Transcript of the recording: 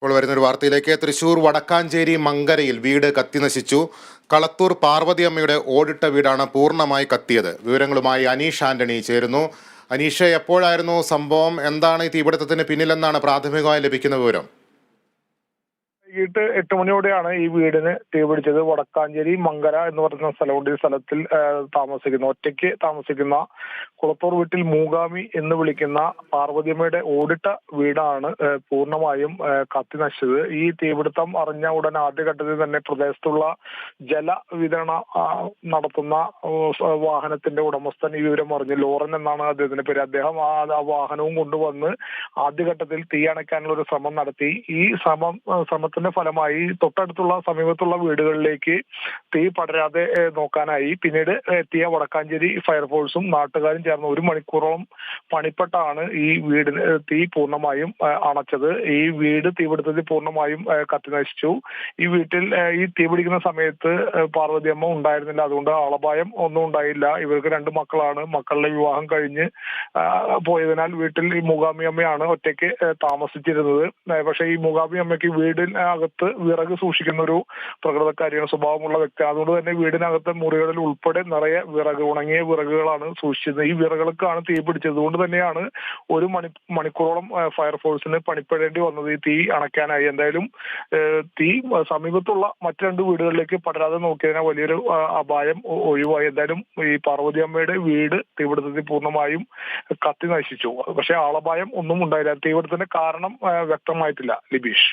ഇപ്പോൾ വരുന്നൊരു വാർത്തയിലേക്ക്. തൃശൂർ വടക്കാഞ്ചേരി മങ്കരയിൽ വീട് കത്തിനശിച്ചു കളത്തൂർ പാർവതിയമ്മയുടെ ഓടിട്ട വീടാണ് പൂർണമായി കത്തിയത്. വിവരങ്ങളുമായി അനീഷ് ആന്റണി ചേരുന്നു. അനീഷ എപ്പോഴായിരുന്നു സംഭവം? എന്താണ് ഈ തീപിടുത്തത്തിന് പിന്നിലെന്നാണ് പ്രാഥമികമായി ലഭിക്കുന്ന വിവരം. വൈകിട്ട് എട്ട് മണിയോടെയാണ് ഈ വീടിന് തീ പിടിച്ചത്. വടക്കാഞ്ചേരി മങ്കര എന്ന് പറയുന്ന സ്ഥലമുണ്ട്. ഈ സ്ഥലത്തിൽ താമസിക്കുന്ന. ഒറ്റയ്ക്ക് താമസിക്കുന്ന കുളത്തൂർ വീട്ടിൽ മൂകാമി എന്ന് വിളിക്കുന്ന പാർവതിയമ്മയുടെ ഓടിട്ട വീടാണ് പൂർണമായും കത്തിനശിച്ചത് കത്തി നശിച്ചത്. ഈ തീപിടുത്തം അറിഞ്ഞ ഉടൻ ആദ്യഘട്ടത്തിൽ തന്നെ പ്രദേശത്തുള്ള ജലവിതരണ വിതരണ നടത്തുന്ന വാഹനത്തിന്റെ ഉടമസ്ഥൻ ഈ വിവരം അറിഞ്ഞു ലോറൻ എന്നാണ് അദ്ദേഹത്തിന്റെ പേര്. അദ്ദേഹം ആ വാഹനവും കൊണ്ടുവന്ന് ആദ്യഘട്ടത്തിൽ തീ അണയ്ക്കാനുള്ള ഒരു ശ്രമം നടത്തി. ഈ ശ്രമം ആ, ശ്രമത്തിന്റെ ഫലമായി തൊട്ടടുത്തുള്ള സമീപത്തുള്ള വീടുകളിലേക്ക് തീ പടരാതെ നോക്കാനായി. പിന്നീട് എത്തിയ വടക്കാഞ്ചേരി ഫയർഫോഴ്സും നാട്ടുകാരും ചേർന്ന് ഒരു മണിക്കൂറോളം പണിപ്പെട്ടാണ് ഈ വീടിന് തീ പൂർണമായും അണച്ചത്. ഈ വീട് തീപിടുത്തത്തിൽ പൂർണമായും കത്തി നശിച്ചു ഈ വീട്ടിൽ ഈ തീ പിടിക്കുന്ന സമയത്ത് പാർവതിയമ്മ ഉണ്ടായിരുന്നില്ല. അതുകൊണ്ട് ആളപായം ഒന്നും ഉണ്ടായില്ല. ഇവർക്ക് രണ്ട് മക്കളാണ്. മക്കളുടെ വിവാഹം കഴിഞ്ഞ് പോയതിനാൽ വീട്ടിൽ ഈ മൂകാമി അമ്മയാണ് ഒറ്റയ്ക്ക് താമസിച്ചിരുന്നത്. പക്ഷേ ഈ മൂകാമി അമ്മയ്ക്ക് വീടിനകത്ത് വിറക് സൂക്ഷിക്കുന്ന ഒരു പ്രകൃതക്കാരിയാണ് സ്വഭാവമുള്ള വ്യക്തി. അതുകൊണ്ട് തന്നെ വീടിനകത്തെ മുറികളിൽ ഉൾപ്പെടെ നിറയെ വിറക് ഉണങ്ങിയ വിറകുകളാണ് സൂക്ഷിച്ചത് ഈ വിറകുകൾക്കാണ് തീ പിടിച്ചത്. അതുകൊണ്ട് തന്നെയാണ് ഒരു മണി മണിക്കൂറോളം ഫയർഫോഴ്സിന് പണിപ്പെടേണ്ടി വന്നത് ഈ തീ അണയ്ക്കാനായി. എന്തായാലും തീ സമീപത്തുള്ള മറ്റു രണ്ട് വീടുകളിലേക്ക് പടരാതെ നോക്കിയതിനാൽ വലിയൊരു അപായം ഒഴിവായി. എന്തായാലും ഈ പാർവതി അമ്മയുടെ വീട് തീപിടുത്തത്തിൽ പൂർണമായും കത്തി നശിച്ചു. പക്ഷേ ആളപായം ഒന്നും ഉണ്ടായില്ല. തീപിടുത്തത്തിന്റെ കാരണം വ്യക്തമായിട്ടില്ല. ലിബീഷ്.